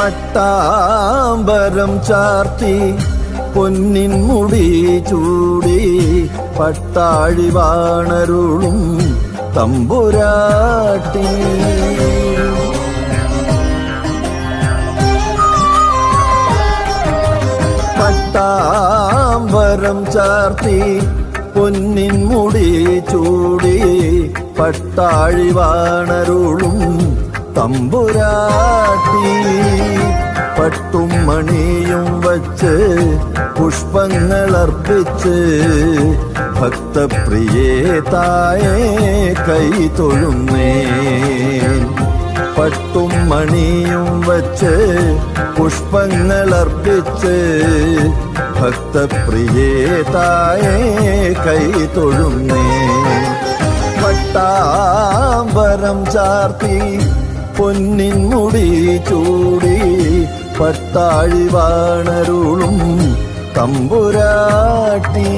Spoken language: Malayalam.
പട്ടാമ്പരം ചാർത്തി പൊന്നിൻ മുടി ചൂടി പട്ടാഴി വാണരുളും തമ്പുരാട്ടി പട്ടാമ്പരം ചാർത്തി പൊന്നിൻ മുടി ചൂടി പട്ടാഴി വാണരുളും തമ്പുരാട്ടി പട്ടും മണിയും വച്ച് പുഷ്പങ്ങൾ അർപ്പിച്ച് ഭക്തപ്രിയേ തായേ കൈ തൊഴുന്നേ. പട്ടും മണിയും വച്ച് പുഷ്പങ്ങൾ അർപ്പിച്ച് ഭക്തപ്രിയേ തായേ കൈ തൊഴുന്നേ. പട്ടാമ്പരം ചാർത്തി പൊന്നിൻ മുടി ചൂടി പട്ടാഴി വാണരുളും തമ്പുരാട്ടി.